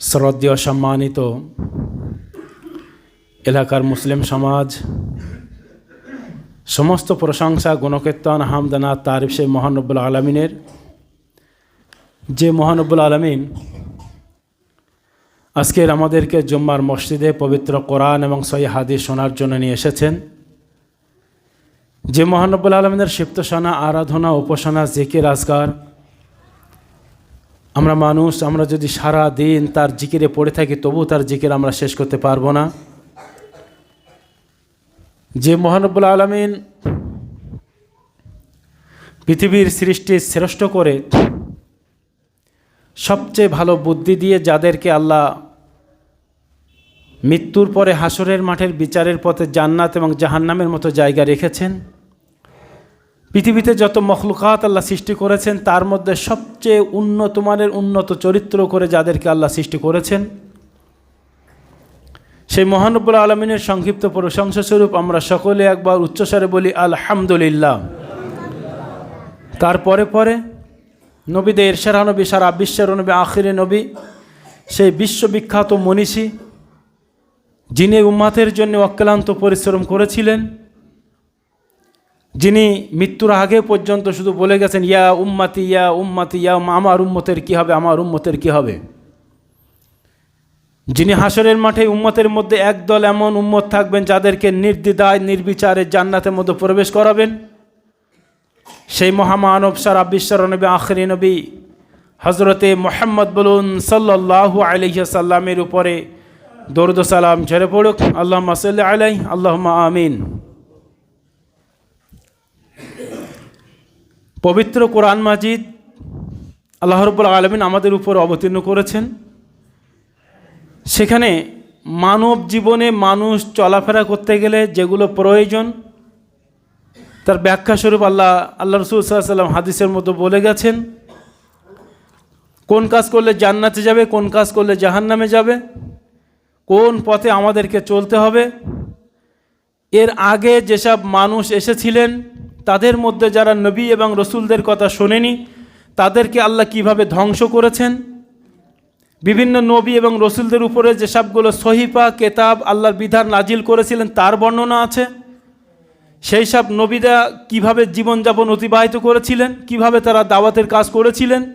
শ্রদ্ধেয় সম্মানিত এলাকার মুসলিম সমাজ, সমস্ত প্রশংসা, গুণকীর্তন হামদানা তারিফ সে মহানব্বুল আলমিনের। যে মহানব্বুল আলমিন আজকের আমাদেরকে জুম্মার মসজিদে পবিত্র কোরআন এবং সই হাদিস শোনার জন্য নিয়ে এসেছেন। যে মহানব্বুল আলমিনের সিপ্তসানা আরাধনা, উপাসনা, জিকির, আজকার আমরা মানুষ, আমরা যদি সারা দিন তার জিকিরে পড়ে থাকি তবু তার জিকির আমরা শেষ করতে পারব না। যে মহানব্বুল আলমিন পৃথিবীর সৃষ্টি শ্রেষ্ঠ করে সবচেয়ে ভালো বুদ্ধি দিয়ে যাদেরকে আল্লাহ মৃত্যুর পরে হাসরের মাঠের বিচারের পথে জান্নাত এবং জাহান্নামের মতো জায়গা রেখেছেন পৃথিবীতে যত মখলুকাত আল্লাহ সৃষ্টি করেছেন, তার মধ্যে সবচেয়ে উন্নত মানের উন্নত চরিত্র করে যাদেরকে আল্লাহ সৃষ্টি করেছেন, সেই মহানব্বুল আলমিনের সংক্ষিপ্ত প্রশংসাস্বরূপ আমরা সকলে একবার উচ্চস্বরে বলি, আলহামদুলিল্লাহ। তারপরে পরে নবীদের সেরা নবী সারা বিশ্বের নবী, আখিরে নবী, সেই বিশ্ববিখ্যাত মনীষী, যিনি উম্মাতের জন্য অক্লান্ত পরিশ্রম করেছিলেন যিনি মৃত্যুর আগে পর্যন্ত শুধু বলে গেছেন, ইয়া উম্মাতি ইয়া উম্মাতি, ইয়া আমার উম্মতের কি হবে, আমার উম্মতের কি হবে? যিনি হাসরের মাঠে উম্মতের মধ্যে একদল এমন উম্মত থাকবেন যাদেরকে নির্দ্বিধায়, নির্বিচারে জান্নাতের মধ্যে প্রবেশ করাবেন। সেই মহামানব সারা বিশ্বের নবী, আখরি নবী হজরতে মোহাম্মদ বলুন সাল্লাহ আলহিসাল্লামের উপরে দরুদ সালাম ঝরে পড়ুক। আল্লাহ মাসাল্লাহ আলাই আল্লাহ আমিন। পবিত্র কোরআন মাজিদ আল্লাহ রব্বুল আলমিন আমাদের উপর অবতীর্ণ করেছেন। সেখানে মানব জীবনে মানুষ চলাফেরা করতে গেলে যেগুলো প্রয়োজন, তার ব্যাখ্যা স্বরূপ আল্লাহ আল্লাহ রসুল সাল্লাম হাদিসের মতো বলে গেছেন, কোন কাজ করলে জান্নাতে যাবে, কোন কাজ করলে জাহান্নামে যাবে, কোন পথে আমাদেরকে চলতে হবে। এর আগে যেসব মানুষ এসেছিলেন তাদের মধ্যে যারা নবী এবং রসুলদের কথা শোনেনি, তাদেরকে আল্লাহ কীভাবে ধ্বংস করেছেন? বিভিন্ন নবী এবং রসুলদের উপরে যেসবগুলো সহিপা কেতাব আল্লাহর বিধান নাজিল করেছিলেন, তার বর্ণনা আছে। সেই সব নবীরা কীভাবে জীবনযাপন অতিবাহিত করেছিলেন, কীভাবে তারা দাওয়াতের কাজ করেছিলেন,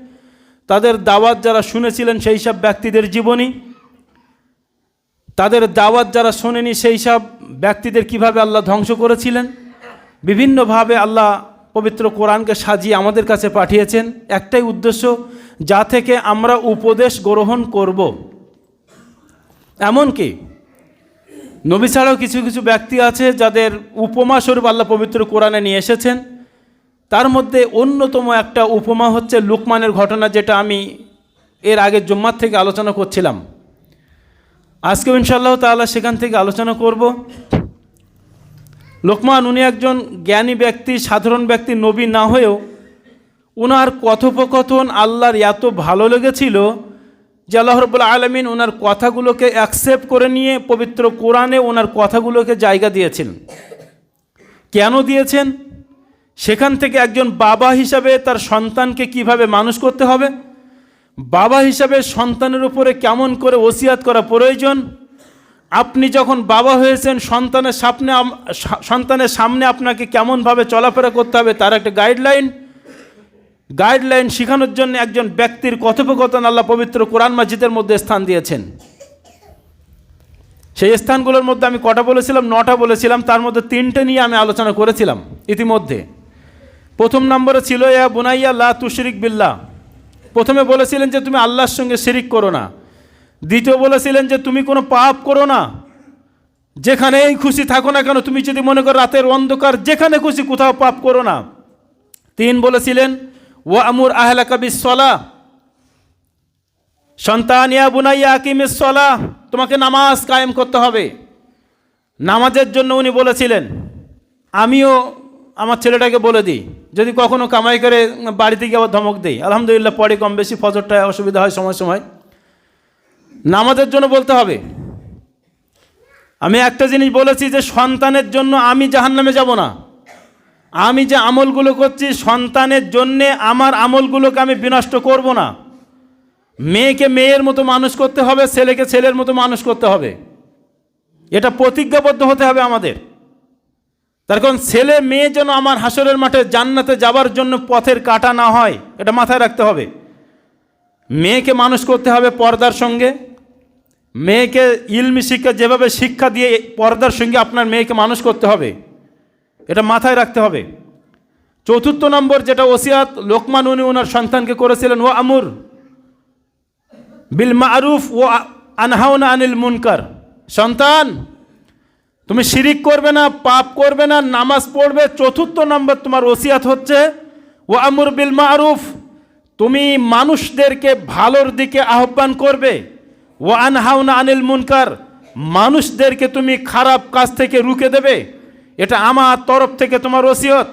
তাদের দাওয়াত যারা শুনেছিলেন সেই সব ব্যক্তিদের জীবনী, তাদের দাওয়াত যারা শোনেনি সেই সব ব্যক্তিদের কীভাবে আল্লাহ ধ্বংস করেছিলেন? বিভিন্নভাবে আল্লাহ পবিত্র কোরআনকে সাজিয়ে আমাদের কাছে পাঠিয়েছেন। একটাই উদ্দেশ্য, যা থেকে আমরা উপদেশ গ্রহণ করব। এমনকি নবী ছাড়াও কিছু কিছু ব্যক্তি আছে যাদের উপমা স্বরূপ আল্লাহ পবিত্র কোরআনে নিয়ে এসেছেন। তার মধ্যে অন্যতম একটা উপমা হচ্ছে লুকমানের ঘটনা, যেটা আমি এর আগে জুম্মার থেকে আলোচনা করছিলাম। আজকে ইনশাল্লাহ তাআলা সেখান থেকে আলোচনা করব। লোকমান, উনি একজন জ্ঞানী ব্যক্তি, সাধারণ ব্যক্তি, নবী না হয়েও ওনার কথোপকথন আল্লাহর এত ভালো লেগেছিল যে আল্লাহ রবুল্লা আলমিন ওনার কথাগুলোকে অ্যাকসেপ্ট করে নিয়ে পবিত্র কোরআনে ওনার কথাগুলোকে জায়গা দিয়েছেন। কেন দিয়েছেন? সেখান থেকে একজন বাবা হিসাবে তার সন্তানকে কীভাবে মানুষ করতে হবে? বাবা হিসাবে সন্তানের উপরে কেমন করে ওসিয়াত করা প্রয়োজন? আপনি যখন বাবা হয়েছেন, সন্তানের সামনে সন্তানের সামনে আপনাকে কেমনভাবে চলাফেরা করতে হবে তার একটা গাইডলাইন গাইডলাইন শেখানোর জন্য একজন ব্যক্তির কথোপকথন আল্লাহ পবিত্র কোরআন মাজিদের মধ্যে স্থান দিয়েছেন। সেই স্থানগুলোর মধ্যে আমি কটা বলেছিলাম, নটা বলেছিলাম, তার মধ্যে তিনটে নিয়ে আমি আলোচনা করেছিলাম ইতিমধ্যে। প্রথম নম্বরে ছিল, ইয়া বুনাইয়া লা তুশরিক বিল্লাহ। প্রথমে বলেছিলেন যে, তুমি আল্লাহর সঙ্গে শিরিক করো না। দ্বিতীয় বলেছিলেন যে তুমি কোনো পাপ করো না। যেখানেই খুশি থাকো না কেন, তুমি যদি মনে করো রাতের অন্ধকার, যেখানে খুশি কোথাও পাপ করো না। তিন বলেছিলেন ও আমুর আহলা কবিস সলা সন্তানিয়া বুনাইয়া আকিমিস সলা তোমাকে নামাজ কায়েম করতে হবে। নামাজের জন্য উনি বলেছিলেন, আমিও আমার ছেলেটাকে বলে দিই, যদি কখনো কামাই করে বাড়িতে গিয়ে আবার ধমক দিই। আলহামদুলিল্লাহ, পরে কম বেশি ফজরটায় অসুবিধা হয় সময় সময়। নামাজের জন্য বলতে হবে। আমি একটা জিনিস বলেছি যে সন্তানের জন্য আমি জাহান নামে যাব না। আমি যে আমলগুলো করছি সন্তানের জন্যে আমার আমলগুলোকে আমি বিনষ্ট করব না। মেয়েকে মেয়ের মতো মানুষ করতে হবে, ছেলেকে ছেলের মতো মানুষ করতে হবে। এটা প্রতিজ্ঞাবদ্ধ হতে হবে আমাদের। তার কারণ ছেলে মেয়ে যেন আমার হাসরের মাঠে জান্নাতে যাবার জন্য পথের কাটা না হয়, এটা মাথায় রাখতে হবে। মেয়েকে মানুষ করতে হবে পর্দার সঙ্গে। মেয়েকে ইলমি শিক্ষা, যেভাবে শিক্ষা দিয়ে পর্দার সঙ্গে আপনার মেয়েকে মানুষ করতে হবে, এটা মাথায় রাখতে হবে। চতুর্থ নম্বর যেটা ওসিয়াত, লোকমান উনি ওনার সন্তানকে করেছিলেন, ও আমুর বিল মারুফ ও আনহাউনা আনিল মুনকার। সন্তান, তুমি শিরিক করবে না, পাপ করবে না, নামাজ পড়বে। চতুর্থ নম্বর তোমার ওসিয়াত হচ্ছে, ও আমুর বিল মারুফ তুমি মানুষদেরকে ভালোর দিকে আহ্বান করবে। ও আনহাউনা আনিল মুনকার, মানুষদেরকে তুমি খারাপ কাজ থেকে রুখে দেবে। এটা আমার তরফ থেকে তোমার ওসিয়ত।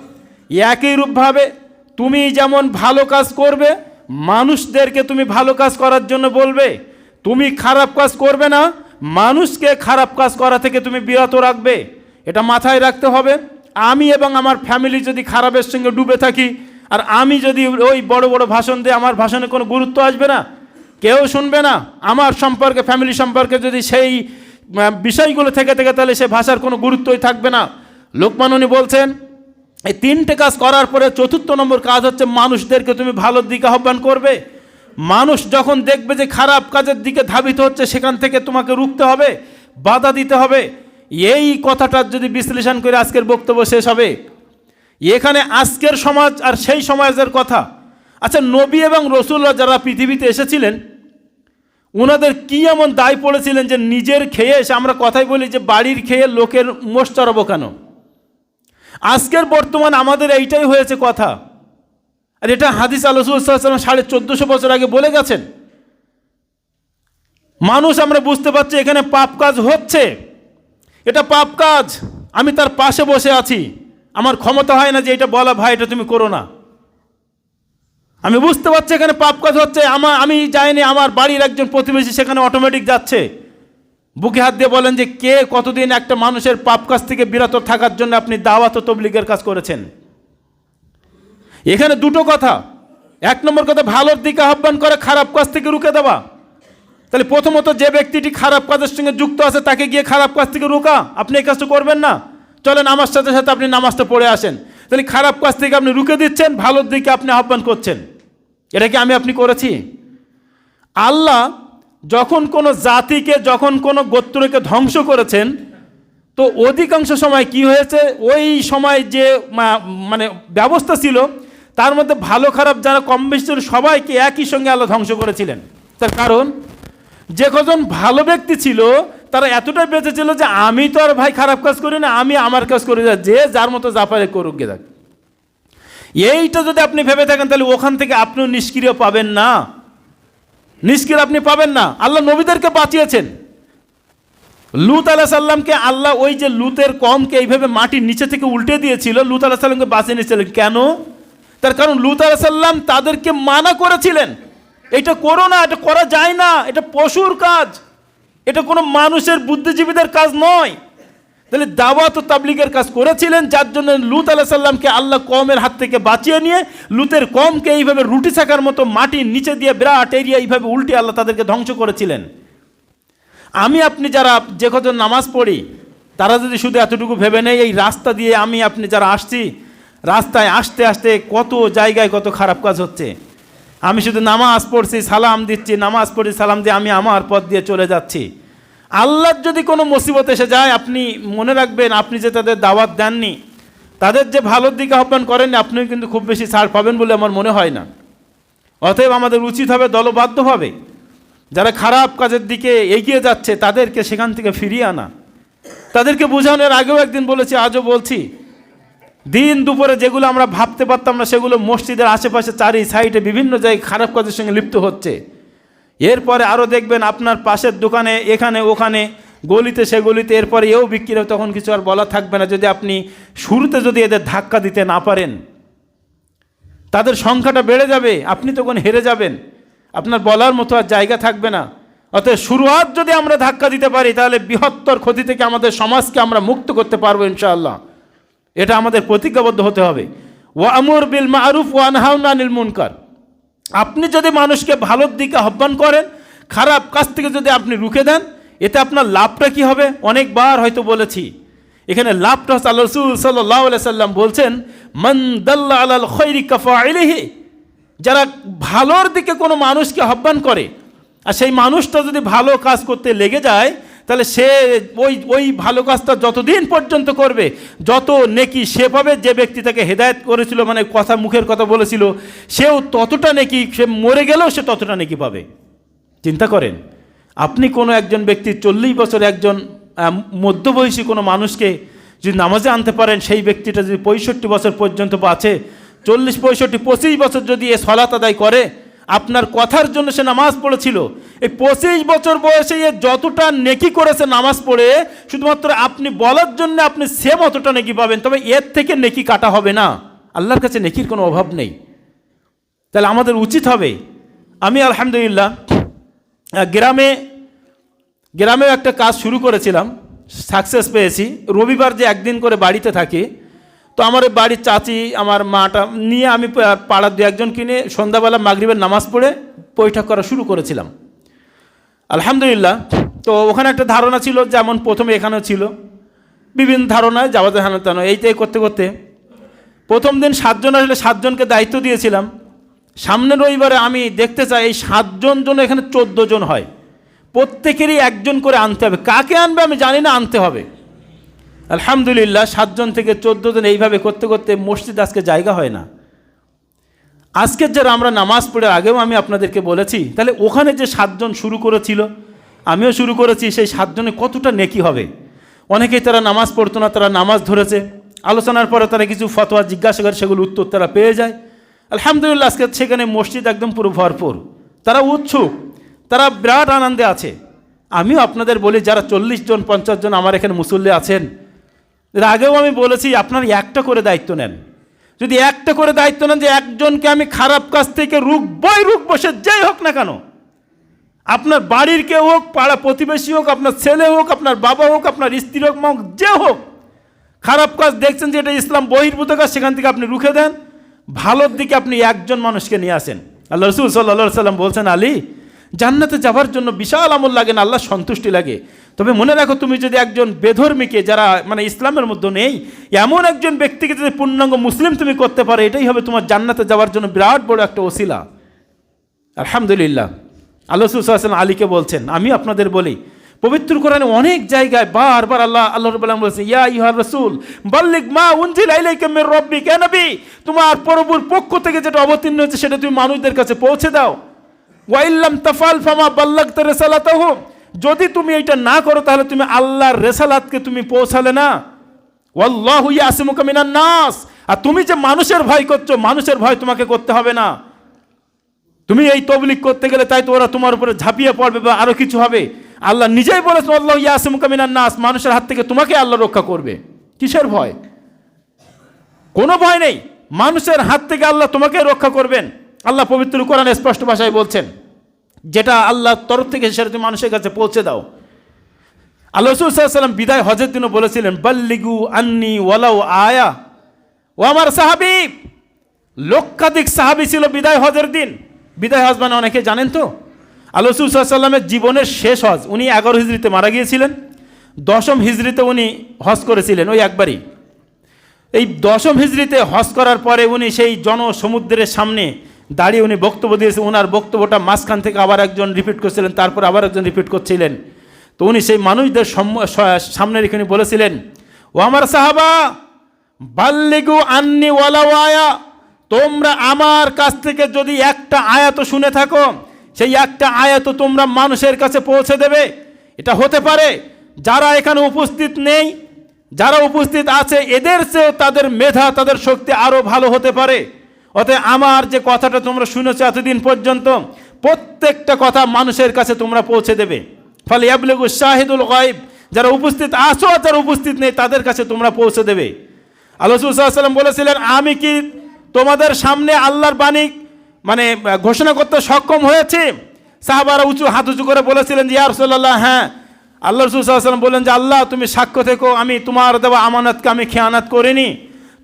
একই রূপভাবে তুমি যেমন ভালো কাজ করবে, মানুষদেরকে তুমি ভালো কাজ করার জন্য বলবে। তুমি খারাপ কাজ করবে না, মানুষকে খারাপ কাজ করা থেকে তুমি বিরত রাখবে। এটা মাথায় রাখতে হবে। আমি এবং আমার ফ্যামিলি যদি খারাপের সঙ্গে ডুবে থাকি আর আমি যদি ওই বড় বড় ভাষণ দিই আমার ভাষণে কোনো গুরুত্ব আসবে না, কেউ শুনবে না, আমার সম্পর্কে ফ্যামিলি সম্পর্কে যদি সেই বিষয়গুলো থেকে থেকে তাহলে সে ভাষার কোনো গুরুত্বই থাকবে না। লোকমান উনি বলছেন, এই তিনটে কাজ করার পরে চতুর্থ নম্বর কাজ হচ্ছে মানুষদেরকে তুমি ভালোর দিকে আহ্বান করবে। মানুষ যখন দেখবে যে খারাপ কাজের দিকে ধাবিত হচ্ছে, সেখান থেকে তোমাকে রুখতে হবে, বাধা দিতে হবে। এই কথাটার যদি বিশ্লেষণ করে আজকের বক্তব্য শেষ হবে। এখানে আজকের সমাজ আর সেই সমাজের কথা। আচ্ছা নবী এবং রসুল্লাহ যারা পৃথিবীতে এসেছিলেন ওনাদের কি এমন দায় পড়েছিলেন যে নিজের খেয়ে এসে আমরা কথাই বলি যে বাড়ির খেয়ে লোকের মোষ চড়াবো কেন? আজকের বর্তমান আমাদের এইটাই হয়েছে কথা। আর এটা হাদিস আলসুল্লাহাম সাড়ে চোদ্দোশো বছর আগে বলে গেছেন। মানুষ আমরা বুঝতে পারছি এখানে পাপ কাজ হচ্ছে। এটা পাপ কাজ। আমি তার পাশে বসে আছি। আমার ক্ষমতা হয় না যে এটা বলা, ভাই, এটা তুমি করো না। আমি বুঝতে পারছি এখানে পাপ কাজ হচ্ছে আমার আমি যাইনি আমার বাড়ির একজন প্রতিবেশী সেখানে অটোমেটিক যাচ্ছে। বুকে হাত দিয়ে বলেন যে, কে কতদিন একটা মানুষের পাপ কাজ থেকে বিরত থাকার জন্য আপনি দাওয়াত তবলিগের কাজ করেছেন? এখানে দুটো কথা। এক নম্বর কথা, ভালোর দিকে আহ্বান করে, খারাপ কাজ থেকে রুখে দেওয়া। তাহলে প্রথমত যে ব্যক্তিটি খারাপ কাজের সঙ্গে যুক্ত আছে, তাকে গিয়ে খারাপ কাজ থেকে রোকা। আপনি এই কাজটা করবেন না। চলেন, আমার সাথে সাথে আপনি নামাজটা পড়ে আসেন। তাহলে খারাপ কাজ থেকে আপনি রুখে দিচ্ছেন, ভালোর দিকে আপনি আহ্বান করছেন। এটা কি আমি আপনি করেছি? আল্লাহ যখন কোনো জাতিকে, যখন কোনো গোত্রকে ধ্বংস করেছেন, তো অধিকাংশ সময় কি হয়েছে? ওই সময় যে মানে ব্যবস্থা ছিল, তার মধ্যে ভালো খারাপ যারা কম বেশি ছিল, সবাইকে একই সঙ্গে আল্লাহ ধ্বংস করেছিলেন। তার কারণ, যে কজন ভালো ব্যক্তি ছিল তারা এতটাই বেঁচে ছিল যে আমি তো আর ভাই খারাপ কাজ করি না, আমি আমার কাজ করে যা যে যার মতো যা পারে করুক গে থাক এইটা যদি আপনি ভেবে থাকেন, তাহলে ওখান থেকে আপনিও নিষ্ক্রিয় পাবেন না। নিষ্ক্রিয় আপনি পাবেন না। আল্লাহ নবীদেরকে বাঁচিয়েছেন। লুত আলাহ সাল্লামকে আল্লাহ ওই যে লুতের কমকে এইভাবে মাটির নিচে থেকে উল্টে দিয়েছিল, লুত আলাহ সাল্লামকে বাঁচিয়ে নিয়েছিলেন। কেন? তার কারণ লুত আলাহ সাল্লাম তাদেরকে মানা করেছিলেন। এটা করো না, এটা করা যায় না, এটা পশুর কাজ। এটা কোনো মানুষের বুদ্ধিজীবীদের কাজ নয়। তাহলে দাওয়াত ও তাবলিগের কাজ করেছিলেন, যার জন্য লুত আলাহ সাল্লামকে আল্লাহ কমের হাত থেকে বাঁচিয়ে নিয়ে, লুতের কমকে এইভাবে রুটি ছাকার মতো মাটির নিচে দিয়ে বিরাট এরিয়া এইভাবে উল্টে আল্লাহ তাদেরকে ধ্বংস করেছিলেন। আমি আপনি যারা যে কজন নামাজ পড়ি, তারা যদি শুধু এতটুকু ভেবে নেই এই রাস্তা দিয়ে আমি আপনি যারা আসছি, রাস্তায় আসতে আসতে কত জায়গায় কত খারাপ কাজ হচ্ছে। আমি শুধু নামাজ পড়ছি, সালাম দিচ্ছি, নামাজ পড়ছি সালাম দিয়ে আমি আমার পথ দিয়ে চলে যাচ্ছি। আল্লাহর যদি কোনো মুসিবত এসে যায়, আপনি মনে রাখবেন, আপনি যে তাদের দাওয়াত দেননি, তাদের যে ভালোর দিকে আহ্বান করেননি, আপনিও কিন্তু খুব বেশি ছাড় পাবেন বলে আমার মনে হয় না। অতএব আমাদের উচিত হবে দলবদ্ধভাবে যারা খারাপ কাজের দিকে এগিয়ে যাচ্ছে, তাদেরকে সেখান থেকে ফিরিয়ে আনা। তাদেরকে বোঝানোর আগেও একদিন বলেছি, আজও বলছি দিন দুপুরে যেগুলো আমরা ভাবতে পারতাম না, সেগুলো মসজিদের আশেপাশে চারি সাইডে বিভিন্ন জায়গায় খারাপ কাজের সঙ্গে লিপ্ত হচ্ছে। এরপরে আরও দেখবেন আপনার পাশের দোকানে, এখানে, ওখানে, গলিতে সে গলিতে এরপরে এও বিক্রি হবে তখন কিছু আর বলা থাকবে না। যদি আপনি শুরুতে যদি এদের ধাক্কা দিতে না পারেন, তাদের সংখ্যাটা বেড়ে যাবে, আপনি তখন হেরে যাবেন। আপনার বলার মতো আর জায়গা থাকবে না। অতএব শুরুয়াত যদি আমরা ধাক্কা দিতে পারি, তাহলে বৃহত্তর ক্ষতি থেকে আমাদের সমাজকে আমরা মুক্ত করতে পারব ইনশাআল্লাহ। এটা আমাদের প্রতিজ্ঞাবদ্ধ হতে হবে। ও আমর বিল মারুফ ও আনহাউন আনিল মুনকার। আপনি যদি মানুষকে ভালোর দিকে আহ্বান করেন, খারাপ কাজ থেকে যদি আপনি রুখে দেন, এতে আপনার লাভটা কি হবে? অনেকবার হয়তো বলেছি। এখানে লাভটা হচ্ছে আল্লাহ রসুল সাল্লাহ সাল্লাম বলছেন, মান দাল্লা আলাল খৈরি কাফা আলিহি যারা ভালোর দিকে কোনো মানুষকে আহ্বান করে, আর সেই মানুষটা যদি ভালো কাজ করতে লেগে যায় তাহলে সে ওই ওই ভালো কাজটা যতদিন পর্যন্ত করবে, যত নেকি সে পাবে, যে ব্যক্তি তাকে হেদায়ত করেছিল মানে কথা মুখের কথা বলেছিল, সেও ততটা নেকি, সে মরে গেলেও সে ততটা নেকি পাবে। চিন্তা করেন, আপনি কোনো একজন ব্যক্তি চল্লিশ বছর একজন মধ্যবয়সী কোনো মানুষকে যদি নামাজে আনতে পারেন, সেই ব্যক্তিটা যদি পঁয়ষট্টি বছর পর্যন্ত আছে, চল্লিশ, পঁয়ষট্টি, পঁচিশ বছর যদি এ সলাত আদায় করে আপনার কথার জন্য সে নামাজ পড়েছিল। এই পঁচিশ বছর বয়সে এ যতটা নেকি করেছে নামাজ পড়ে, শুধুমাত্র আপনি বলার জন্য আপনি সেম অতটা নেকি পাবেন, তবে এর থেকে নেকি কাটা হবে না। আল্লাহর কাছে নেকির কোনো অভাব নেই। তাহলে আমাদের উচিত হবে। আমি আলহামদুলিল্লাহ গ্রামে, গ্রামেও একটা কাজ শুরু করেছিলাম সাকসেস পেয়েছি। রবিবার যে একদিন করে বাড়িতে থাকি তো আমার বাড়ির চাচি, আমার মাটা নিয়ে আমি পাড়ার দু একজন কিনে সন্ধ্যাবেলা মাগরিবের নামাজ পড়ে বৈঠক করা শুরু করেছিলাম। আলহামদুলিল্লাহ, তো ওখানে একটা ধারণা ছিল যেমন প্রথমে এখানেও ছিল। বিভিন্ন ধারণায় যাওয়া হেন তেন, এইটাই করতে করতে। প্রথম দিন সাতজন আসলে সাতজনকে দায়িত্ব দিয়েছিলাম। সামনের রবিবারে আমি দেখতে চাই এই সাতজন জন এখানে চোদ্দ জন হয়। প্রত্যেকেরই একজন করে আনতে হবে। কাকে আনবে আমি জানি না, আনতে হবে। আলহামদুলিল্লাহ, সাতজন থেকে চোদ্দ জন এইভাবে করতে করতে মসজিদ আজকে জায়গা হয় না। আজকের যারা আমরা নামাজ পড়ে আগেও আমি আপনাদেরকে বলেছি, তাহলে ওখানে যে সাতজন শুরু করেছিল, আমিও শুরু করেছি, সেই সাতজনে কতটা নেকি হবে? অনেকেই তারা নামাজ পড়তো না, তারা নামাজ ধরেছে। আলোচনার পরে তারা কিছু ফতোয়া জিজ্ঞাসা করে, সেগুলো উত্তর তারা পেয়ে যায়। আলহামদুলিল্লাহ, আজকে সেখানে মসজিদ একদম পুরো ভরপুর। তারা উৎসুক, তারা বিরাট আনন্দে আছে। আমিও আপনাদের বলি, যারা চল্লিশ জন, পঞ্চাশ জন আমার এখানে মুসল্লি আছেন এর আগেও আমি বলেছি, আপনার একটা করে দায়িত্ব নেন। যদি একটা করে দায়িত্ব নেন যে একজনকে আমি খারাপ কাজ থেকে রুখবই, রুখবো, সে যেই হোক না কেন। আপনার বাড়ির কেউ হোক, পাড়া প্রতিবেশী হোক, আপনার ছেলে হোক, আপনার বাবা হোক, আপনার স্ত্রী হোক, মা যে হোক, খারাপ কাজ দেখছেন যে এটা ইসলাম বহির্ভূত কাজ, সেখান থেকে আপনি রুখে দেন। ভালোর দিকে আপনি একজন মানুষকে নিয়ে আসেন। আল্লাহ রসুল সাল্লা সাল্লাম বলছেন, আলী জান্নাতে যাওয়ার জন্য বিশাল আমল লাগে না, আল্লাহ সন্তুষ্টি লাগে। তবে মনে রাখো, তুমি যদি একজন বেধর্মীকে, যারা মানে ইসলামের মধ্যে নেই, এমন একজন ব্যক্তিকে যদি পূর্ণাঙ্গ মুসলিম তুমি করতে পারো, এটাই হবে তোমার জান্নাতে যাওয়ার জন্য বিরাট বড় একটা ওসিলা। আলহামদুলিল্লাহ। আল্লাহ সুসাল্লাম আলীকে বলছেন, আমি আপনাদের বলি, পবিত্র কোরআনে অনেক জায়গায় বারবার আল্লাহ আল্লাহ রবাহ বলছেন, ইয়া ইহা রসুল বাল্লিক মা মির রব্বি কে নবী, তোমার প্রভুর পক্ষ থেকে যেটা অবতীর্ণ হয়েছে, সেটা তুমি মানুষদের কাছে পৌঁছে দাও। ওয়াইল্লাম তাফাল ফামা বাল্লাগতা রেসালাতাহু। যদি তুমি এটা না করো, তাহলে তুমি আল্লাহর রেসালাতকে তুমি পৌঁছালে না। ওয়াল্লাহু ইয়াসিমুকা মিনান নাস। আর তুমি যে মানুষের ভয় করছ, মানুষের ভয় তোমাকে করতে হবে না। তুমি এই তবলিক করতে গেলে তাই তো ওরা তোমার উপরে ঝাঁপিয়ে পড়বে বা আরও কিছু হবে। আল্লাহ নিজেই বলেছেন আল্লাহ ইয়াসিম কামিনান নাস। মানুষের হাত থেকে তোমাকে আল্লাহ রক্ষা করবে। কিসের ভয়? কোনো ভয় নেই। মানুষের হাত থেকে আল্লাহ তোমাকে রক্ষা করবেন। আল্লাহ পবিত্র কোরআন স্পষ্ট ভাষায় বলছেন, যেটা আল্লাহ তরফ থেকে সেটা তুমি মানুষের কাছে পৌঁছে দাও। আল্লাহ রসুলাম বিদায় হজের দিনও বলেছিলেন, বাল্লিগু আন্নি ওয়ালাউ আয়া। ও আমার সাহাবি, লক্ষাধিক সাহাবি ছিল বিদায় হজের দিন। বিদায় হজ মানে অনেকে জানেন তো? আল্লাহ সাল্লামের জীবনের শেষ হজ, উনি এগারো হিজড়িতে মারা গিয়েছিলেন। দশম হিজড়িতে উনি হজ করেছিলেন, ওই একবারই। এই দশম হিজড়িতে হজ করার পরে উনি সেই জনসমুদ্রের সামনে দাঁড়িয়ে উনি বক্তব্য দিয়েছে ওনার বক্তব্যটা মাঝখান থেকে আবার একজন রিপিট করছিলেন, তারপর আবার একজন রিপিট করছিলেন। তো উনি সেই মানুষদের সামনে রেখে উনি বলেছিলেন, ও আমার সাহাবা, বাল্লিগু আন্নি ওয়ালা তোমরা আমার কাছ থেকে যদি একটা আয়াত শুনে থাকো, সেই একটা আয়াত তোমরা মানুষের কাছে পৌঁছে দেবে। এটা হতে পারে যারা এখানে উপস্থিত নেই, যারা উপস্থিত আছে, এদের চেয়েও তাদের মেধা, তাদের শক্তি আরও ভালো হতে পারে। অতএব আমার যে কথাটা তোমরা শুনেছো এতদিন পর্যন্ত, প্রত্যেকটা কথা মানুষের কাছে তোমরা পৌঁছে দেবে। ফলে ইয়াবলেগু শাহিদুল গাইব যারা উপস্থিত আছো আর যারা উপস্থিত নেই, তাদের কাছে তোমরা পৌঁছে দেবে। আল্লাহ বলেছিলেন, আমি কি তোমাদের সামনে আল্লাহর বাণী মানে ঘোষণা করতে সক্ষম হয়েছে? সাহাবারা উঁচু, হাত উঁচু করে বলেছিলেন যে ইয়ারসোল্লাহ হ্যাঁ। আল্লাহ রসুল সাল্লাম বললেন যে, আল্লাহ, তুমি সাক্ষ্য থেকো, আমি তোমার দেওয়া আমানতকে আমি খেয়ানাত করিনি।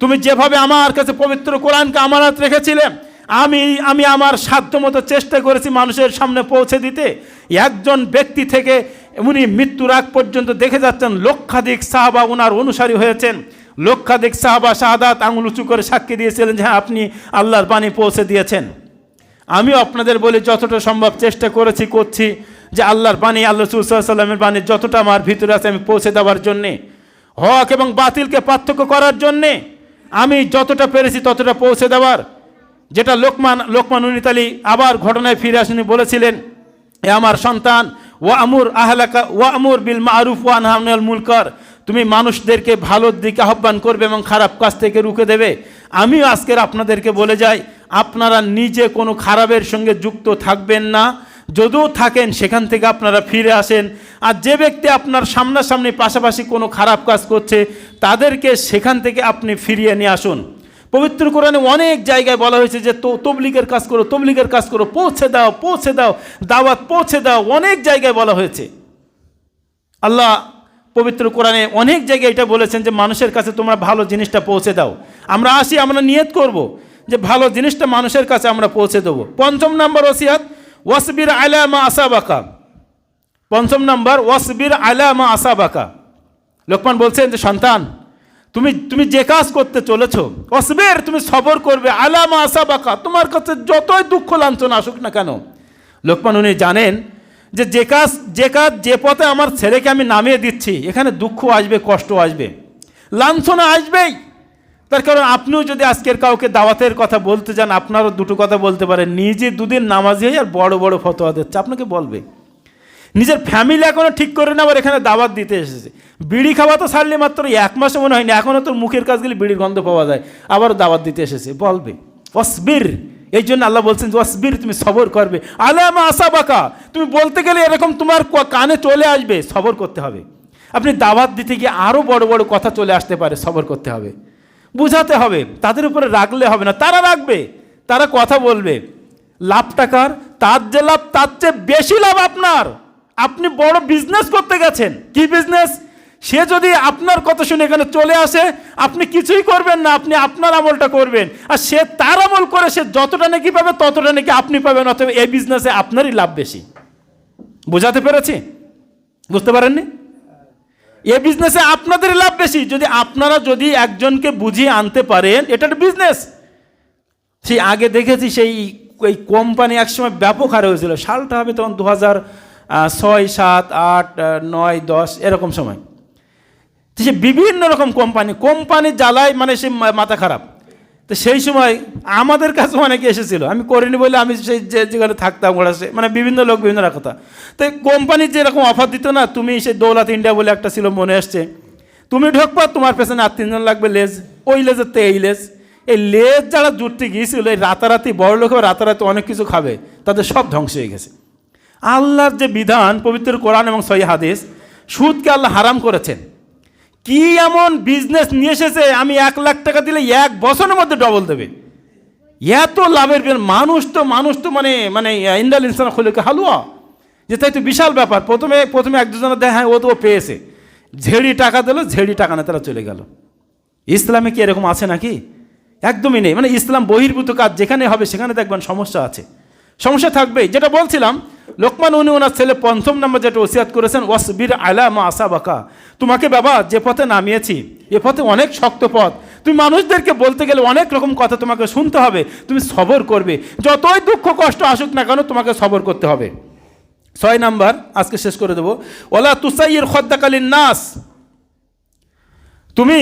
তুমি যেভাবে আমার কাছে পবিত্র কোরআনকে আমানত রেখেছিলে, আমি আমি আমার সাধ্যমতো চেষ্টা করেছি মানুষের সামনে পৌঁছে দিতে। একজন ব্যক্তি থেকে উনি মৃত্যুর আগ পর্যন্ত দেখে যাচ্ছেন, লক্ষাধিক সাহাবা ওনার অনুসারী হয়েছেন। লক্ষাধিক সাহাবা শাহাদাত আঙুল উঁচু করে সাক্ষী দিয়েছিলেন যে হ্যাঁ আপনি আল্লাহর বাণী পৌঁছে দিয়েছেন। আমিও আপনাদের বলি, যতটা সম্ভব চেষ্টা করেছি, করছি যে আল্লাহর বাণী, আল্লাহ সাল্লামের বাণী যতটা আমার ভিতরে আছে আমি পৌঁছে দেওয়ার জন্যে, হক এবং বাতিলকে পার্থক্য করার জন্যে আমি যতটা পেরেছি ততটা পৌঁছে দেওয়ার। যেটা লোকমান লোকমান উনিতালি আবার ঘটনায় ফিরে আসেনি বলেছিলেন, এ আমার সন্তান, ওয়া আমুর আহলাকা, ওয়া আমুর বিল মারুফ ওয়ান হামনাল মুলকর তুমি মানুষদেরকে ভালোর দিকে আহ্বান করবে এবং খারাপ কাজ থেকে রুখে দেবে। আমিও আজকের আপনাদেরকে বলে যাই, আপনারা নিজে কোনো খারাপের সঙ্গে যুক্ত থাকবেন না। যদিও থাকেন, সেখান থেকে আপনারা ফিরে আসেন। আর যে ব্যক্তি আপনার সামনাসামনি পাশাপাশি কোনো খারাপ কাজ করছে, তাদেরকে সেখান থেকে আপনি ফিরিয়ে নিয়ে আসুন। পবিত্র কোরআনে অনেক জায়গায় বলা হয়েছে যে, তো তবলিগের কাজ করো, তবলিগের কাজ করো, পৌঁছে দাও পৌঁছে দাও, দাওয়াত পৌঁছে দাও। অনেক জায়গায় বলা হয়েছে। আল্লাহ পবিত্র কোরআনে অনেক জায়গায় এটা বলেছেন যে, মানুষের কাছে তোমরা ভালো জিনিসটা পৌঁছে দাও। আমরা আসি, আমরা নিয়ত করব যে, ভালো জিনিসটা মানুষের কাছে আমরা পৌঁছে দেবো। পঞ্চম নাম্বার ওসিয়াত ওয়াসবির আলামা আসাবাকা। পঞ্চম নম্বর, ওয়াসবির আলামা আসাবাকা। লোকমান বলছেন যে, সন্তান, তুমি তুমি যে কাজ করতে চলেছ অসবের তুমি সবর করবে আলামা আসাবাকা। তোমার কাছে যতই দুঃখ লাঞ্ছনা আসুক না কেন, লোকমান উনি জানেন যে যে কাজ যে কাজ, যে পথে আমার ছেলেকে আমি নামিয়ে দিচ্ছি, এখানে দুঃখ আসবে, কষ্ট আসবে। লাঞ্ছনা আসবেই। তার কারণ আপনিও যদি আজকের কাউকে দাওয়াতের কথা বলতে যান, আপনারও দুটো কথা বলতে পারেন। নিজে দুদিন নামাজি হয়ে আর বড় বড় ফতোয়া দিচ্ছে। আপনাকে বলবে। নিজের ফ্যামিলি এখনও ঠিক করে না, আবার এখানে দাওয়াত দিতে এসেছে। বিড়ি খাওয়া তো ছাড়লে মাত্র এক মাসে মনে হয়নি। এখনও তোর মুখের কাজ গেলে বিড়ির গন্ধ পাওয়া যায়। আবার দাওয়াত দিতে এসেছে। বলবে অসবির এই জন্য আল্লাহ বলছেন যে অসবির তুমি সবর করবে। আলামা আশা বাঁকা তুমি বলতে গেলে এরকম তোমার কানে চলে আসবে। সবর করতে হবে। আপনি দাওয়াত দিতে গিয়ে আরও বড় বড় কথা চলে আসতে পারে। সবর করতে হবে। বুঝাতে হবে, তাদের উপরে রাখলে হবে না। তারা রাখবে তারা কথা বলবে। লাভ টাকার তার যে লাভ, তার চেয়ে বেশি লাভ আপনার। আপনি বড় বিজনেস করতে গেছেন। কি বিজনেস সে যদি আপনার কথা শুনে এখানে চলে আসে, আপনি কিছুই করবেন না, আপনি আপনার আমলটা করবেন। আর সে তার আমল করে, সে যতটা নাকি পাবে, ততটা নাকি আপনি পাবেন অথবা এই বিজনেসে আপনারই লাভ বেশি। বোঝাতে পেরেছি? বুঝতে পারেননি? এ বিজনেসে আপনাদের লাভ বেশি। যদি আপনারা যদি একজনকে বুঝিয়ে আনতে পারেন এটা একটা বিজনেস সেই আগে দেখেছি সেই ওই কোম্পানি একসময় ব্যাপক হারে হয়েছিল। সালটা হবে তখন দু হাজার ছয়, সাত, আট নয়, দশ, এরকম সময়। সে বিভিন্ন রকম কোম্পানি কোম্পানি জ্বালায় মানে সে মাথা খারাপ। তো সেই সময় আমাদের কাছে অনেকে এসেছিল। আমি করিনি বলে আমি সেই যে যেখানে থাকতাম ওরা সে মানে বিভিন্ন লোক বিভিন্ন কথা। তো কোম্পানির যেরকম অফার দিত না, তুমি সেই দৌলত ইন্ডিয়া বলে একটা ছিল, মনে আসছে। তুমি ঢোকবা, তোমার পেছনে আর তিনজন লাগবে লেজ। ওই লেজের তো এই লেজ। এই লেজ যারা জুটতে গিয়েছিল, এই রাতারাতি বড় লোক রাতারাতি অনেক কিছু খাবে, তাদের সব ধ্বংস হয়ে গেছে। আল্লাহর যে বিধান, পবিত্র কোরআন এবং সহি হাদিস, সুদকে আল্লাহ হারাম করেছেন। কি এমন বিজনেস নিয়ে এসেছে? আমি এক লাখ টাকা দিলে এক বছরের মধ্যে ডবল দেবে। এত লাভের মানুষ তো মানুষ তো মানে মানে ইন্ডাল ইনসান খুলে হালুয়া। যে তাই তো বিশাল ব্যাপার। প্রথমে প্রথমে এক দুজনের দেয় হ্যাঁ ও তো পেয়েছে। ঝেড়ি টাকা দিল, ঝেড়ি টাকা না তারা চলে গেল। ইসলামে কি এরকম আছে নাকি? একদমই নেই। মানে ইসলাম বহির্ভূত কাজ যেখানে হবে সেখানে দেখবেন সমস্যা আছে। সমস্যা থাকবেই। যেটা বলছিলাম লোকমান উনি ওনার ছেলে পঞ্চম নম্বর যেটা ওসিয়াত করেছেন, ওয়াসবির আলা মা আসা বাকা তোমাকে বাবা, যে পথে নামিয়েছি, এ পথে অনেক শক্ত পথ। তুমি মানুষদেরকে বলতে গেলে অনেক রকম কথা তোমাকে শুনতে হবে, তুমি সবর করবে। যতই দুঃখ, কষ্ট আসুক না কেন, তোমাকে সবর করতে হবে। ছয় নাম্বার, আজকে শেষ করে দেবো। ওলা তুসাইয়ের খদ্দাকালীন নাস। তুমি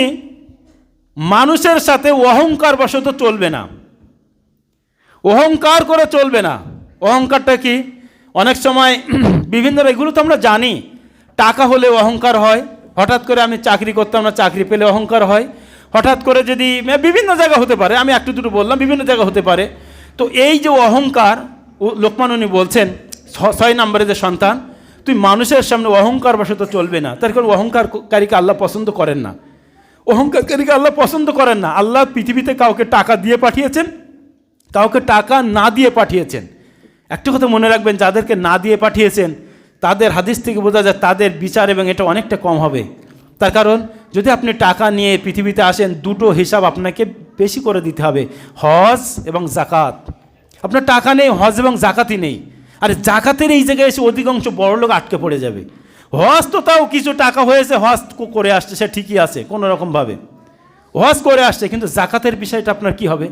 মানুষের সাথে অহংকার বশত চলবে না। অহংকার করে চলবে না। অহংকারটা কি? অনেক সময় বিভিন্ন এগুলো তো আমরা জানি। টাকা হলে অহংকার হয়, হঠাৎ করে আমি চাকরি করতাম না, চাকরি পেলে অহংকার হয়। হঠাৎ করে যদি বিভিন্ন জায়গা হতে পারে, আমি একটু দুটো বললাম, বিভিন্ন জায়গা হতে পারে। তো এই যে অহংকার লোকমান উনি বলছেন ছয় নম্বরে যে সন্তান, তুই মানুষের সামনে অহংকার বশত চলবে না। তার কারণ অহংকারকারীকে আল্লাহ পছন্দ করেন না। অহংকারকারীকে আল্লাহ পছন্দ করেন না। আল্লাহ পৃথিবীতে কাউকে টাকা দিয়ে পাঠিয়েছেন, কাউকে টাকা না দিয়ে পাঠিয়েছেন। একটা কথা মনে রাখবেন, যাদেরকে না দিয়ে পাঠিয়েছেন, তাদের হাদিস থেকে বোঝা যায় তাদের বিচার এবং এটা অনেকটা কম হবে। তার কারণ, যদি আপনি টাকা নিয়ে পৃথিবীতে আসেন, দুটো হিসাব আপনাকে বেশি করে দিতে হবে, হজ এবং জাকাত আপনার টাকা নেই, হজ এবং জাকাতি নেই। আর জাকাতের এই জায়গায় এসে অধিকাংশ বড় লোক আটকে পড়ে যাবে। হজ তো তাও কিছু টাকা হয়েছে, হজ করে আসছে, সে ঠিকই আছে, কোনো রকমভাবে হজ করে আসছে, কিন্তু জাকাতের বিষয়টা আপনার কি হবে?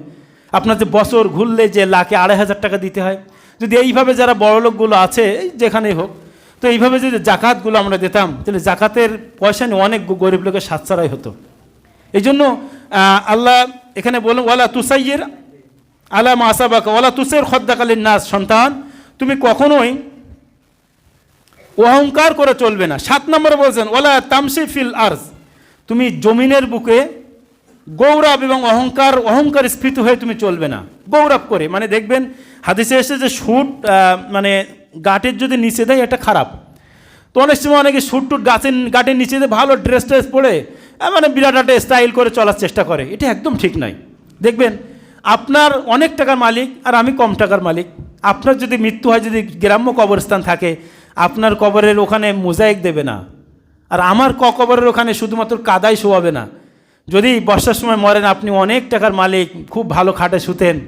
আপনার যে বছর ঘুরলে যে লাখে আড়াই হাজার টাকা দিতে হয় যদি এইভাবে যারা বড় লোকগুলো আছে যেখানেই হোক, তো এইভাবে যদি জাকাতগুলো আমরা দিতাম, তাহলে জাকাতের পয়সা নিয়ে অনেক গরিব লোকের সাতসারাই হতো। এই জন্য আল্লাহ এখানে বলুন, ওয়ালা তুসাইয়ের আলা মাসাবাকা ওয়ালা তুসের খদ্দাকালীন নাস সন্তান, তুমি কখনোই অহংকার করে চলবে না। সাত নম্বরে বলছেন ওলা তামসি ফিল আর্জ তুমি জমিনের বুকে গৌরব এবং অহংকার অহংকার স্ফীত হয়ে তুমি চলবে না। গৌরব করে। মানে দেখবেন, হাদিসে এসে যে শুট মানে গাটের যদি নিচে দেয়, এটা খারাপ। তো অনেক সময় অনেকে শুট টুট গাছের, গাটের নিচে দিয়ে ভালো ড্রেস ট্রেস পরে মানে বিরাট একটা স্টাইল করে চলার চেষ্টা করে। এটা একদম ঠিক নয় দেখবেন, আপনার অনেক টাকার মালিক আর আমি কম টাকার মালিক। আপনার যদি মৃত্যু হয়, যদি গ্রাম্য কবরস্থান থাকে, আপনার কবরের ওখানে মোজাইক দেবে না। আর আমার ক কবরের ওখানে শুধুমাত্র কাদাই শোয়াবে না। যদি বর্ষার সময় মরেন, আপনি অনেক টাকার মালিক, খুব ভালো খাটে শুতেন।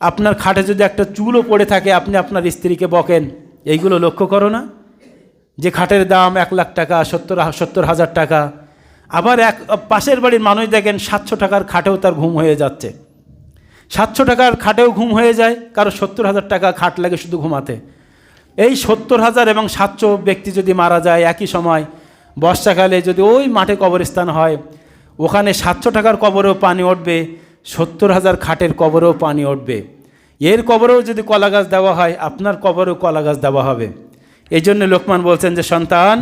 আপনার খাটে যদি একটা চুলও পড়ে থাকে, আপনি আপনার স্ত্রীকে বকেন। এইগুলো লক্ষ্য করো না। যে খাটের দাম এক লাখ টাকা, সত্তর সত্তর হাজার টাকা। আবার এক, পাশের বাড়ির মানুষ দেখেন, সাতশো টাকার খাটেও তার ঘুম হয়ে যাচ্ছে। সাতশো টাকার খাটেও ঘুম হয়ে যায়, কারও সত্তর হাজার টাকা খাট লাগে শুধু ঘুমাতে। এই সত্তর হাজার এবং সাতশো ব্যক্তি যদি মারা যায়, একই সময় বর্ষাকালে যদি ওই মাঠে কবরস্থান হয় ওখানে সাতশো টাকার কবরেও পানি উঠবে, সত্তর হাজার খাটের কবরেও পানি উঠবে। এর কবরেও যদি কলা গাছ দেওয়া হয়, আপনার কবরেও কলা গাছ দেওয়া হবে। এই জন্য লোকমান বলছেন যে, সন্তান,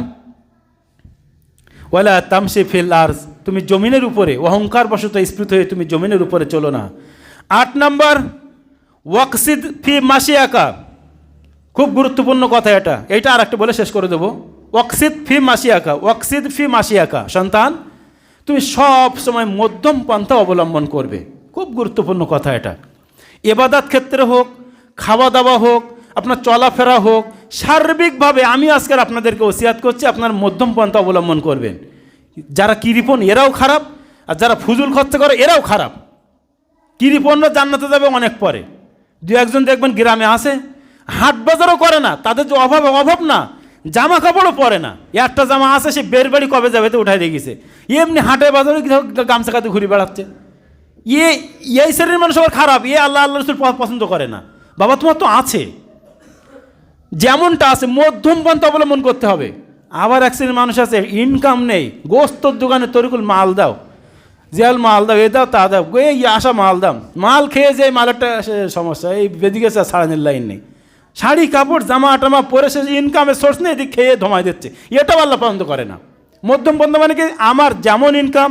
ওয়ালা তামসি ফিল আর্জ, তুমি জমিনের উপরে অহংকার বশত স্ফীত হয়ে তুমি জমিনের উপরে চলো না। আট নম্বর, ওয়াকসিদ ফি মাসি আঁকা খুব গুরুত্বপূর্ণ কথা এটা। এটা আর একটা বলে শেষ করে দেবো। ওয়াকসিদ ফি মাসি আঁকা ওয়াকসিদ ফি মাসি আঁকা সন্তান তুমি সব সময় মধ্যম পন্থা অবলম্বন করবে। খুব গুরুত্বপূর্ণ কথা এটা। এবাদাত ক্ষেত্রে হোক খাওয়া দাওয়া হোক, আপনার চলাফেরা হোক, সার্বিকভাবে আমি আজকের আপনাদেরকে ওসিয়াত করছি, আপনার মধ্যম পন্থা অবলম্বন করবেন। যারা কিরিপন এরাও খারাপ, আর যারা ফুজুল খরচা করে, এরাও খারাপ। কিরিপনরা জান্নাতে যাবে অনেক পরে। দু একজন দেখবেন গ্রামে আসে হাট বাজারও করে না, তাদের যে অভাব অভাব না। জামা কাপড়ও পরে না। একটা জামা আছে, সে বের বাড়ি কবে যাবে তো উঠাই রেখেছে এমনি হাটে বাজারে গামছা কাতে ঘুরে বেড়াচ্ছে। ইয়ে এই শ্রেণির মানুষ আবার খারাপ। ইয়ে আল্লাহ আল্লাহ পছন্দ করে না। বাবা, তোমার তো আছে। যেমনটা আছে, মধ্যম পন্থা অবলম্বন করতে হবে। আবার এক শ্রেণির মানুষ আছে ইনকাম নেই। গোস্তর দোকানে তরিকুল মাল দাও। জিয়াল মাল দাও, এ দাও, তা দাও। এই আসা মাল দাম মাল খেয়ে যে মালেরটা সমস্যা, এই বেদিকে সারাদিন লাইন নেই। শাড়ি, কাপড়, জামা টামা পরে সে ইনকামের সোর্স নেই এদিকে খেয়ে ধমাই দিচ্ছে। এটাও আল্লাহ পছন্দ করে না। মধ্যম পন্থা মানে কি আমার যেমন ইনকাম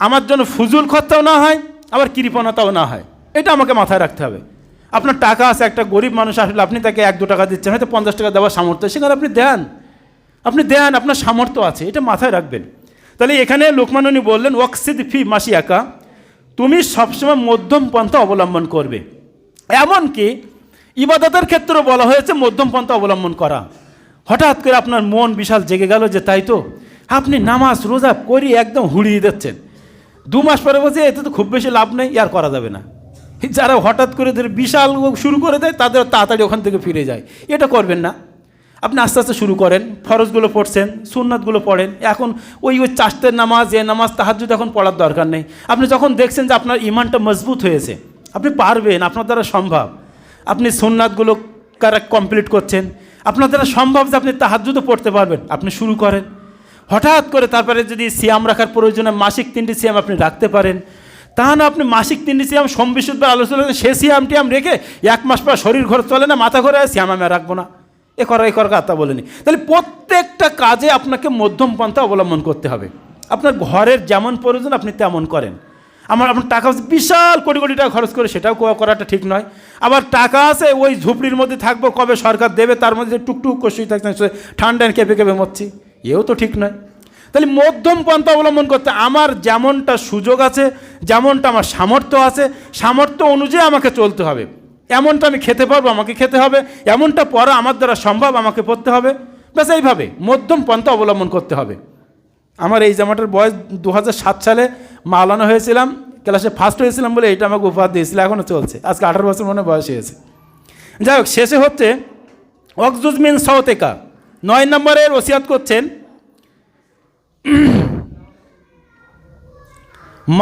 আমার জন্য ফুজুল খরচাও না হয়, আবার কৃপণতাও না হয়। এটা আমাকে মাথায় রাখতে হবে। আপনার টাকা আছে, একটা গরিব মানুষ আসলে আপনি তাকে এক দু টাকা দিচ্ছেন, হয়তো পঞ্চাশ টাকা দেওয়ার সামর্থ্য, সেখানে আপনি দেন। আপনি দেন, আপনার সামর্থ্য আছে, এটা মাথায় রাখবেন। তাহলে এখানে লোকমাননী বললেন, ওয়াকসিদ ফি মাসি মাসিয়াকা তুমি সবসময় মধ্যম পন্থা অবলম্বন করবে। এমনকি ইবাদতের ক্ষেত্রেও বলা হয়েছে মধ্যম পন্থা অবলম্বন করা। হঠাৎ করে আপনার মন বিশাল জেগে গেল যে তাই তো। আপনি নামাজ, রোজা করি একদম হুড়িয়ে দিচ্ছেন। দু মাস পরে বলছে, এতে তো খুব বেশি লাভ নেই, আর করা যাবে না। যারা হঠাৎ করে ধরে বিশাল শুরু করে দেয়, তাদের তাড়াতাড়ি ওখান থেকে ফিরে যায়। এটা করবেন না। আপনি আস্তে আস্তে শুরু করেন, ফরজগুলো পড়ছেন, সুন্নাতগুলো পড়েন। এখন ওই ওই চাষতের নামাজ, এ নামাজ তাহাজুদ এখন পড়ার দরকার নেই। আপনি যখন দেখছেন যে আপনার ইমানটা মজবুত হয়েছে, আপনি পারবেন, আপনার দ্বারা সম্ভব। আপনি সুন্নাতগুলো কারা কমপ্লিট করছেন? আপনার দ্বারা সম্ভব যে আপনি তাহাজুদও পড়তে পারবেন। আপনি শুরু করেন। হঠাৎ করে তারপরে যদি সিয়াম রাখার প্রয়োজনে মাসিক তিনটি সিয়াম আপনি রাখতে পারেন তা না আপনি মাসিক তিনটি সিয়াম সম্বিশুদ্ধ আলোচনা সে সিয়াম টিয়াম রেখে এক মাস পর শরীর ঘর চলে না, মাথা ঘরে সিয়াম আমি রাখব না। এ করা এ করা তা বলেনি। তাহলে প্রত্যেকটা কাজে আপনাকে মধ্যম পন্থা অবলম্বন করতে হবে। আপনার ঘরের যেমন প্রয়োজন আপনি তেমন করেন। আমার আপনার টাকা বিশাল কোটি কোটি টাকা খরচ করে সেটাও করাটা ঠিক নয়। আবার টাকা আছে, ওই ঝুপড়ির মধ্যে থাকব, কবে সরকার দেবে, তার মধ্যে টুকটুক কষি থাকতে ঠান্ডায় কেঁপে কেঁপে মরছি। এও তো ঠিক নয়। তাহলে মধ্যম পন্থা অবলম্বন করতে আমার যেমনটা সুযোগ আছে, যেমনটা আমার সামর্থ্য আছে, সামর্থ্য অনুযায়ী আমাকে চলতে হবে। এমনটা আমি খেতে পারব, আমাকে খেতে হবে। এমনটা পড়া আমার দ্বারা সম্ভব, আমাকে পড়তে হবে। ব্যাস, এইভাবে মধ্যম পন্থা অবলম্বন করতে হবে। আমার এই জামাটার বয়স দু হাজার সাত সালে মাওলানা হয়েছিলাম, ক্লাসে ফার্স্ট হয়েছিলাম বলে এটা আমাকে উপহার দিয়েছিল এখনও চলছে। আজকে আঠারো বছর মনে বয়স হয়েছে। যাই হোক, শেষে হচ্ছে অকজুজমিন সাউতেকা নয় নম্বরের ওসিয়াত করছেন,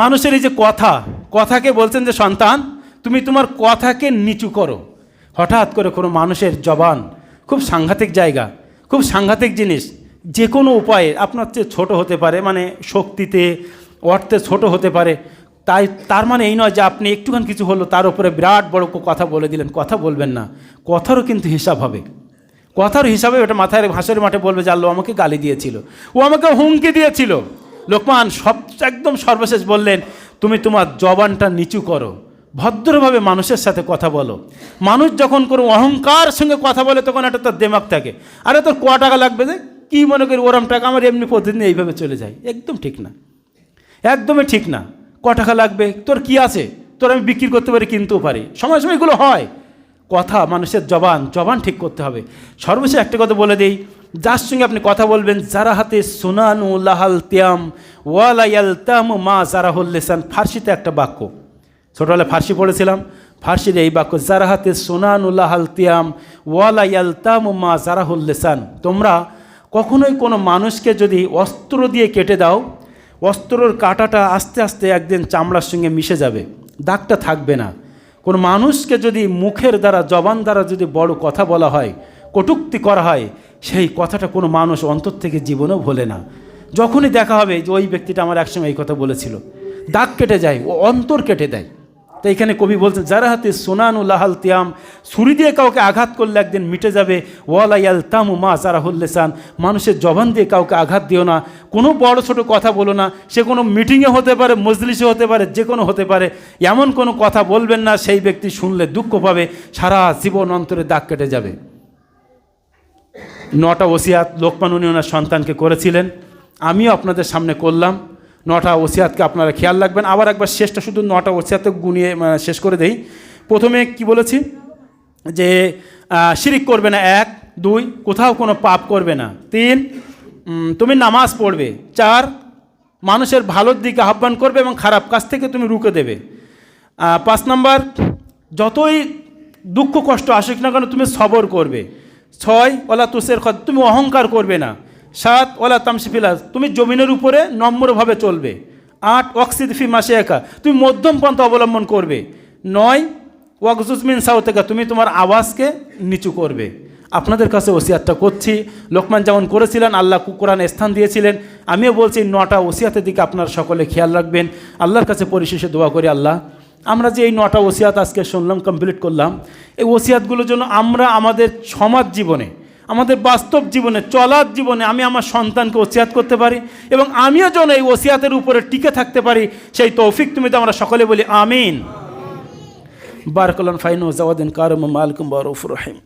মানুষের এই যে কথা, কথাকে বলছেন যে, সন্তান, তুমি তোমার কথাকে নিচু করো। হঠাৎ করে কোনো মানুষের জবান, খুব সাংঘাতিক জায়গা, খুব সাংঘাতিক জিনিস, যে কোনো উপায়ে আপনার চেয়ে ছোট হতে পারে মানে শক্তিতে অর্থে ছোট হতে পারে। তাই তার মানে এই নয় যে আপনি একটুখানি কিছু হলো, তার উপরে বিরাট বড় কথা বলে দিলেন। কথা বলবেন না। কথারও কিন্তু হিসাব হবে। কথার হিসাবে ওটা মাথায় ভাষার মাঠে বলবে যে আল্লাহ আমাকে গালি দিয়েছিল। ও আমাকে হুমকি দিয়েছিল। লোকমান সব একদম সর্বশেষ বললেন, তুমি তোমার জবানটা নিচু করো। ভদ্রভাবে মানুষের সাথে কথা বলো। মানুষ যখন কোনো অহংকার সঙ্গে কথা বলে, তখন একটা তার দেমাগ থাকে। আরে তোর ক টাকা লাগবে যে? কী মনে করি ওরম টাকা? আমার এমনি প্রতিদিন এইভাবে চলে যায়। একদম ঠিক না। একদমই ঠিক না। ক টাকা লাগবে? তোর কি আছে? তোর আমি বিক্রি করতে পারি, কিনতেও পারি। সময় সময় এগুলো হয়। কথা, মানুষের জবান জবান ঠিক করতে হবে। সর্বশেষ একটা কথা বলে দিই। যার সঙ্গে আপনি কথা বলবেন, যারা হাতে সোনানু লাহাল তিয়াম ওয়ালাইয়াল তাম মা জারাহুল লেসান, ফার্সিতে একটা বাক্য। ছোটবেলায় ফার্সি পড়েছিলাম। ফার্সির এই বাক্য, যারা হাতে সোনানু লাহাল তিয়াম ওয়ালাইয়াল তাম মা জারাহুল লেসান। তোমরা কখনোই কোনো মানুষকে যদি অস্ত্র দিয়ে কেটে দাও অস্ত্রর কাঁটাটা আস্তে আস্তে একদিন চামড়ার সঙ্গে মিশে যাবে, দাগটা থাকবে না। কোন মানুষকে যদি মুখের দ্বারা, জবান দ্বারা যদি বড় কথা বলা হয়, কটুক্তি করা হয়, সেই কথাটা কোনো মানুষ অন্তর থেকে জীবনেও ভোলে না। যখনই দেখা হবে যে ওই ব্যক্তিটা আমার একসঙ্গে এই কথা বলেছিল, দাগ কেটে যায় ও অন্তর কেটে দেয়। তো এখানে কবি বলছেন যারা হাতে সোনানু লাহাল তিয়াম, ছুরি দিয়ে কাউকে আঘাত করলে একদিন মিটে যাবে। ওয়ালাইয়াল তামু মা জারাহুল্লেসান মানুষের জবান দিয়ে কাউকে আঘাত দিও না। কোনো বড় ছোট কথা বলো না। সে কোনো মিটিংয়ে হতে পারে, মজলিসে হতে পারে, যে কোনো হতে পারে। এমন কোনো কথা বলবেন না, সেই ব্যক্তি শুনলে দুঃখ পাবে। সারা জীবন অন্তরে দাগ কেটে যাবে। নটা ওসিয়াত লোকমান উনি ওনার সন্তানকে করেছিলেন। আমিও আপনাদের সামনে করলাম। নটা ওসিয়াতকে আপনারা খেয়াল রাখবেন। আবার একবার শেষটা শুধু নটা ওসিয়াতে গুনিয়ে শেষ করে দেই। প্রথমে কি বলেছি? যে শিরিক করবে না এক, দুই, কোথাও কোনো পাপ করবে না। তিন তুমি নামাজ পড়বে। চার, মানুষের ভালোর দিকে আহ্বান করবে এবং খারাপ কাজ থেকে তুমি রুখে দেবে। পাঁচ নাম্বার, যতই দুঃখ কষ্ট আসুক না কেন, তুমি সবর করবে। ছয় ওলা তুষের তুমি অহংকার করবে না। সাত ওলা তামসিফিলা তুমি জমিনের উপরে নম্রভাবে চলবে। আট অক্সিদ ফি মাসে একা তুমি মধ্যম পন্থা অবলম্বন করবে। নয় ওয়াকজুজমিন সাউতেকা। তুমি তোমার আওয়াজকে নিচু করবে। আপনাদের কাছে ওসিয়াতটা করছি। লোকমান যেমন করেছিলেন, আল্লাহ কোরআনে স্থান দিয়েছিলেন। আমিও বলছি, নটা ওসিয়াতের দিকে আপনার সকলে খেয়াল রাখবেন। আল্লাহর কাছে পরিশেষে দোয়া করি আল্লাহ। আমরা যে এই নটা ওসিয়াত আজকে শুনলাম কমপ্লিট করলাম, এই ওসিয়াতগুলোর জন্য আমরা আমাদের সমাজ জীবনে আমাদের বাস্তব জীবনে, চলার জীবনে আমি আমার সন্তানকে ওসিয়াত করতে পারি এবং আমিও যেন এই ওসিয়াতের উপরে টিকে থাকতে পারি, সেই তৌফিক তুমি তো আমরা সকলে বলি আমিন। বারকলন ফাইন জাওয়াদিন কারম মালকুম বারুফ রহিম।